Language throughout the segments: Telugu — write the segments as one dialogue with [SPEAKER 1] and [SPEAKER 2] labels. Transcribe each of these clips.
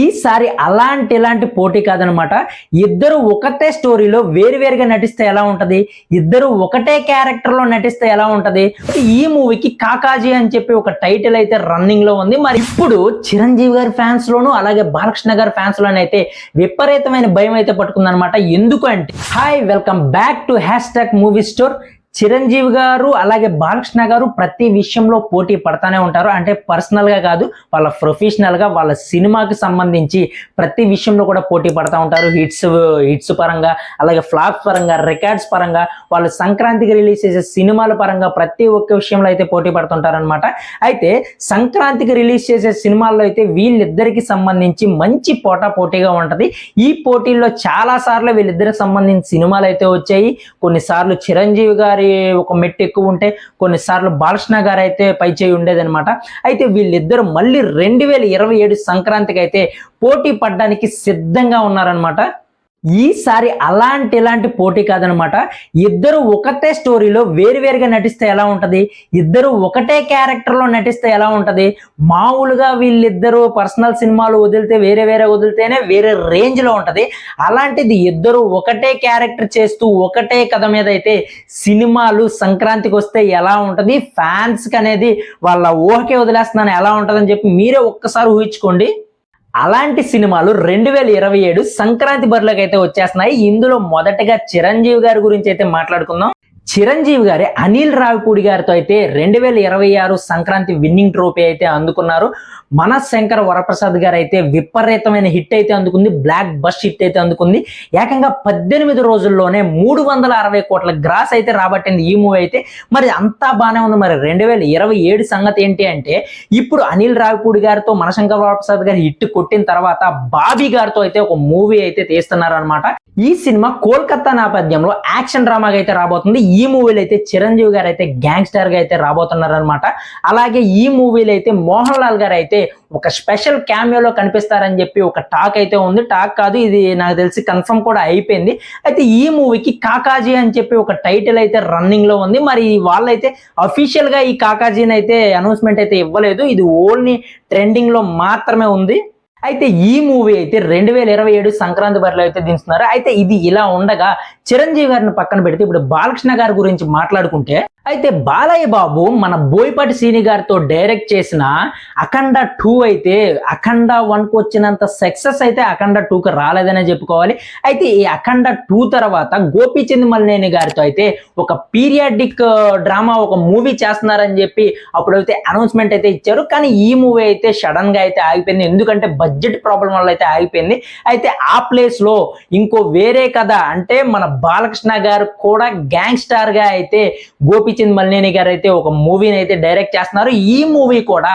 [SPEAKER 1] ఈసారి అలాంటి ఇలాంటి పోటీ కాదనమాట. ఇద్దరు ఒకటే స్టోరీలో వేరువేరుగా నటిస్తే ఎలా ఉంటది? ఇద్దరు ఒకటే క్యారెక్టర్లో నటిస్తే ఎలా ఉంటది? ఈ మూవీకి కాకాజీ అని చెప్పి ఒక టైటిల్ అయితే రన్నింగ్లో ఉంది. మరి ఇప్పుడు చిరంజీవి గారి ఫ్యాన్స్ లోను అలాగే బాలకృష్ణ గారి ఫ్యాన్స్ లోనూ అయితే విపరీతమైన భయం అయితే పట్టుకుందనమాట. ఎందుకు అంటే hi welcome back to hashtag movie store. Chiranjeevi garu అలాగే బాలకృష్ణ గారు ప్రతి విషయంలో పోటీ పడతానే ఉంటారు. అంటే పర్సనల్గా కాదు వాళ్ళ ప్రొఫెషనల్గా వాళ్ళ సినిమాకి సంబంధించి ప్రతి విషయంలో కూడా పోటీ పడతా ఉంటారు. హిట్స్ హిట్స్ పరంగా అలాగే ఫ్లాప్స్ పరంగా రికార్డ్స్ పరంగా వాళ్ళు సంక్రాంతికి రిలీజ్ చేసే సినిమాల పరంగా ప్రతి ఒక్క విషయంలో అయితే పోటీ పడుతుంటారనమాట అయితే సంక్రాంతికి రిలీజ్ చేసే సినిమాల్లో అయితే వీళ్ళిద్దరికి సంబంధించి మంచి పోటా పోటీగా ఉంటుంది. ఈ పోటీల్లో చాలా సార్లు వీళ్ళిద్దరికి సంబంధించిన సినిమాలు అయితే వచ్చాయి. కొన్నిసార్లు చిరంజీవి గారి ఒక మెట్టు ఎక్కువ ఉంటే కొన్నిసార్లు బాలకృష్ణ గారు అయితే పై చేయి ఉండేదనమాట అయితే వీళ్ళిద్దరు మళ్ళీ రెండు వేల ఇరవై ఏడు సంక్రాంతికి అయితే పోటీ పడడానికి సిద్ధంగా ఉన్నారనమాట ఈసారి అలాంటి ఇలాంటి పోటీ కాదనమాట. ఇద్దరు ఒకటే స్టోరీలో వేరువేరుగా నటిస్తే ఎలా ఉంటుంది? ఇద్దరు ఒకటే క్యారెక్టర్లో నటిస్తే ఎలా ఉంటుంది? మామూలుగా వీళ్ళిద్దరు పర్సనల్ సినిమాలు వదిలితే వేరే వేరే వదిలితేనే వేరే రేంజ్లో ఉంటుంది. అలాంటిది ఇద్దరు ఒకటే క్యారెక్టర్ చేస్తూ ఒకటే కథ మీద అయితే సినిమాలు సంక్రాంతికి వస్తే ఎలా ఉంటుంది? ఫ్యాన్స్కి అనేది వాళ్ళ ఊహకే వదిలేస్తున్నాను. ఎలా ఉంటుందని చెప్పి మీరే ఒక్కసారి ఊహించుకోండి. అలాంటి సినిమాలు రెండు వేల ఇరవై ఏడు సంక్రాంతి బరిలోకి అయితే వచ్చేస్తున్నాయి. ఇందులో మొదటగా చిరంజీవి గారి గురించి అయితే మాట్లాడుకుందాం. చిరంజీవి గారి అనిల్ రావిపూడి గారితో అయితే రెండు వేల ఇరవై ఆరు సంక్రాంతి విన్నింగ్ ట్రోఫీ అయితే అందుకున్నారు. మన శంకర్ వరప్రసాద్ గారు అయితే విపరీతమైన హిట్ అయితే అందుకుంది. బ్లాక్ బస్ హిట్ అయితే అందుకుంది. ఏకంగా పద్దెనిమిది రోజుల్లోనే మూడు వందల అరవై కోట్ల గ్రాస్ అయితే రాబట్టింది ఈ మూవీ అయితే. మరి అంతా బాగానే ఉంది. మరి రెండు వేల ఇరవై ఏడు సంగతి ఏంటి అంటే ఇప్పుడు అనిల్ రావిపూడి గారితో మనశంకర్ వరప్రసాద్ గారు హిట్ కొట్టిన తర్వాత బాబీ గారితో అయితే ఒక మూవీ అయితే తీస్తున్నారు అనమాట ఈ సినిమా కోల్కతా నేపథ్యంలో యాక్షన్ డ్రామాగా అయితే రాబోతుంది. ఈ మూవీలో అయితే చిరంజీవి గారు అయితే గ్యాంగ్స్టర్గా అయితే రాబోతున్నారు అనమాట అలాగే ఈ మూవీలో అయితే మోహన్ లాల్ గారు అయితే ఒక స్పెషల్ క్యామియోలో కనిపిస్తారని చెప్పి ఒక టాక్ అయితే ఉంది. టాక్ కాదు ఇది నాకు తెలిసి కన్ఫర్మ్ కూడా అయిపోయింది. అయితే ఈ మూవీకి కాకాజీ అని చెప్పి ఒక టైటిల్ అయితే రన్నింగ్లో ఉంది. మరి వాళ్ళైతే అఫీషియల్గా ఈ కాకాజీని అయితే అనౌన్స్మెంట్ అయితే ఇవ్వలేదు. ఇది ఓన్లీ ట్రెండింగ్లో మాత్రమే ఉంది. అయితే ఈ మూవీ అయితే రెండు వేల ఇరవై ఏడు సంక్రాంతి బరిలో అయితే దించుతున్నారు. అయితే ఇది ఇలా ఉండగా చిరంజీవి గారిని పక్కన పెడితే ఇప్పుడు బాలకృష్ణ గారి గురించి మాట్లాడుకుంటే అయితే బాలయ్య బాబు మన బోయపాటి సీని గారితో డైరెక్ట్ చేసిన అఖండ టూ అయితే అఖండ వన్కు వచ్చినంత సక్సెస్ అయితే అఖండ టూకి రాలేదనే చెప్పుకోవాలి. అయితే ఈ అఖండ టూ తర్వాత గోపీచంద్ మల్లేని గారితో అయితే ఒక పీరియాడిక్ డ్రామా ఒక మూవీ చేస్తున్నారని చెప్పి అప్పుడైతే అనౌన్స్మెంట్ అయితే ఇచ్చారు. కానీ ఈ మూవీ అయితే సడన్గా అయితే ఆగిపోయింది. ఎందుకంటే బడ్జెట్ ప్రాబ్లం వల్ల అయితే ఆగిపోయింది. అయితే ఆ ప్లేస్లో ఇంకో వేరే కథ అంటే మన బాలకృష్ణ గారు కూడా గ్యాంగ్ స్టార్గా అయితే గోపీచంద్ మల్లేని గారు అయితే ఒక మూవీని అయితే డైరెక్ట్ చేస్తున్నారు. ఈ మూవీ కూడా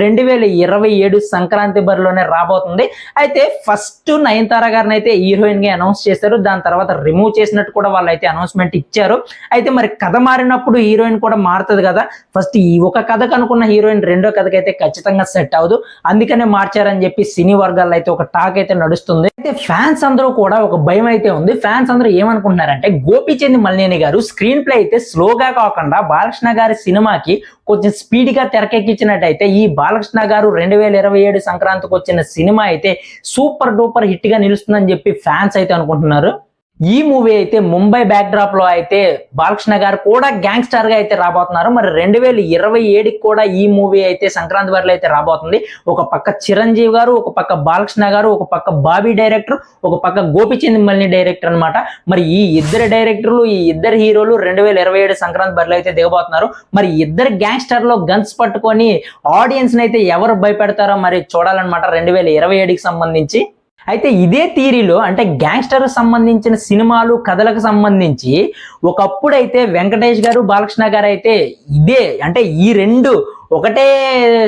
[SPEAKER 1] రెండు వేల ఇరవై ఏడు సంక్రాంతి బరిలోనే రాబోతుంది. అయితే ఫస్ట్ నయనతార గారిని అయితే హీరోయిన్గా అనౌన్స్ చేశారు. దాని తర్వాత రిమూవ్ చేసినట్టు కూడా వాళ్ళు అయితే అనౌన్స్మెంట్ ఇచ్చారు. అయితే మరి కథ మారినప్పుడు హీరోయిన్ కూడా మారుతుంది కదా. ఫస్ట్ ఈ ఒక కథకు అనుకున్న హీరోయిన్ రెండో కథకైతే ఖచ్చితంగా సెట్ అవ్వదు. అందుకనే మార్చారని చెప్పి సినీ వర్గాల్లో అయితే ఒక టాక్ అయితే నడుస్తుంది. అయితే ఫ్యాన్స్ అందరూ కూడా ఒక భయం అయితే ఉంది. ఫ్యాన్స్ అందరూ ఏమనుకుంటున్నారంటే గోపీచంద్ మల్లేని గారు స్క్రీన్ ప్లే అయితే స్లోగా కాకుండా బాలకృష్ణ గారి సినిమాకి కొంచెం స్పీడ్గా తెరకెక్కించినట్టయితే ఈ బాలకృష్ణ గారు రెండు వేల ఇరవై ఏడు సంక్రాంతికి వచ్చిన సినిమా అయితే సూపర్ డూపర్ హిట్గా నిలుస్తుందని చెప్పి ఫ్యాన్స్ అయితే అనుకుంటున్నారు. ఈ మూవీ అయితే ముంబై బ్యాక్ డ్రాప్లో అయితే బాలకృష్ణ గారు కూడా గ్యాంగ్స్టర్గా అయితే రాబోతున్నారు. మరి రెండు వేల ఇరవై ఏడుకి కూడా ఈ మూవీ అయితే సంక్రాంతి వరలో అయితే రాబోతుంది. ఒక పక్క చిరంజీవి గారు ఒక పక్క బాలకృష్ణ గారు ఒక పక్క బాబీ డైరెక్టర్ ఒక పక్క గోపిచంద్ మల్ని డైరెక్టర్ అన్నమాట. మరి ఈ ఇద్దరు డైరెక్టర్లు ఈ ఇద్దరు హీరోలు రెండు వేల ఇరవై ఏడు సంక్రాంతి బరిలో అయితే దిగబోతున్నారు. మరి ఇద్దరు గ్యాంగ్స్టర్లో గన్స్ పట్టుకొని ఆడియన్స్ అయితే ఎవరు భయపెడతారో మరి చూడాలన్నమాట. రెండు వేల ఇరవై ఏడుకి సంబంధించి. అయితే ఇదే థీరీలో అంటే గ్యాంగ్స్టర్ సంబంధించిన సినిమాలు కథలకు సంబంధించి ఒకప్పుడైతే వెంకటేష్ గారు బాలకృష్ణ గారు అయితే ఇదే అంటే ఈ రెండు ఒకటే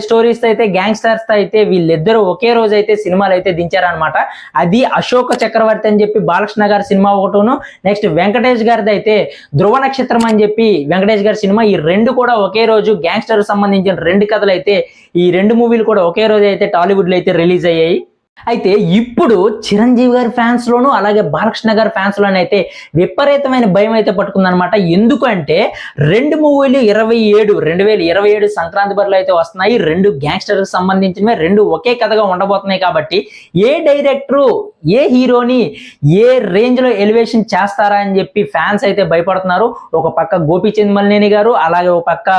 [SPEAKER 1] స్టోరీస్ అయితే గ్యాంగ్స్టర్స్తో అయితే వీళ్ళిద్దరూ ఒకే రోజు అయితే సినిమాలు అయితే దించారనమాట అది అశోక చక్రవర్తి అని చెప్పి బాలకృష్ణ గారి సినిమా ఒకటును నెక్స్ట్ వెంకటేష్ గారిది అయితే ధ్రువ నక్షత్రం అని చెప్పి వెంకటేష్ గారి సినిమా. ఈ రెండు కూడా ఒకే రోజు గ్యాంగ్స్టర్ సంబంధించిన రెండు కథలు అయితే ఈ రెండు మూవీలు కూడా ఒకే రోజు అయితే టాలీవుడ్లో అయితే రిలీజ్ అయ్యాయి. అయితే ఇప్పుడు చిరంజీవి గారి ఫ్యాన్స్ లోను అలాగే బాలకృష్ణ గారి ఫ్యాన్స్ లోను అయితే విపరీతమైన భయం అయితే పట్టుకుందనమాట ఎందుకంటే రెండు మూవీలు ఇరవై ఏడు రెండు వేల ఇరవై ఏడు సంక్రాంతి బరిలో అయితే వస్తున్నాయి. రెండు గ్యాంగ్స్టర్ సంబంధించినవి రెండు ఒకే కథగా ఉండబోతున్నాయి కాబట్టి ఏ డైరెక్టరు ఏ హీరోని ఏ రేంజ్లో ఎలివేషన్ చేస్తారా అని చెప్పి ఫ్యాన్స్ అయితే భయపడుతున్నారు. ఒక పక్క గోపీచంద్ మల్లేని గారు అలాగే ఒక పక్క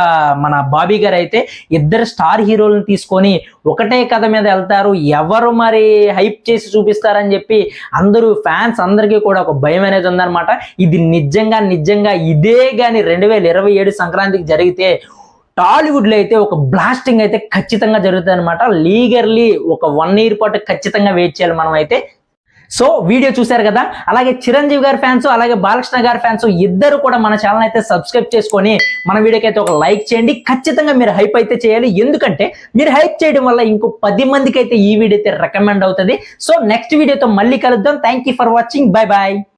[SPEAKER 1] మన బాబీ గారు అయితే ఇద్దరు స్టార్ హీరోలను తీసుకొని ఒకటే కథ మీద వెళ్తారు. ఎవరు మరి హైప్ చేసి చూపిస్తారని చెప్పి అందరూ ఫ్యాన్స్ అందరికీ కూడా ఒక భయం అనేది ఉందన్నమాట. ఇది నిజంగా నిజంగా ఇదే కానీ రెండు వేల ఇరవై ఏడు సంక్రాంతికి జరిగితే టాలీవుడ్లో అయితే ఒక బ్లాస్టింగ్ అయితే ఖచ్చితంగా జరుగుతుంది అనమాట లీగర్లీ ఒక వన్ ఇయర్ పాటు ఖచ్చితంగా వెయిట్ చేయాలి మనం అయితే సో వీడియో చూశారు కదా? అలాగే చిరంజీవి గారి ఫ్యాన్స్ అలాగే బాలకృష్ణ గారి ఫ్యాన్స్ ఇద్దరు కూడా మన ఛానల్ అయితే సబ్స్క్రైబ్ చేసుకొని మన వీడియోకి అయితే ఒక లైక్ చేయండి. ఖచ్చితంగా మీరు హైప్ అయితే చేయాలి. ఎందుకంటే మీరు హైప్ చేయడం వల్ల ఇంకో పది మందికి అయితే ఈ వీడియో అయితే రికమెండ్ అవుతుంది. సో నెక్స్ట్ వీడియోతో మళ్ళీ కలుద్దాం. Thank you for watching bye bye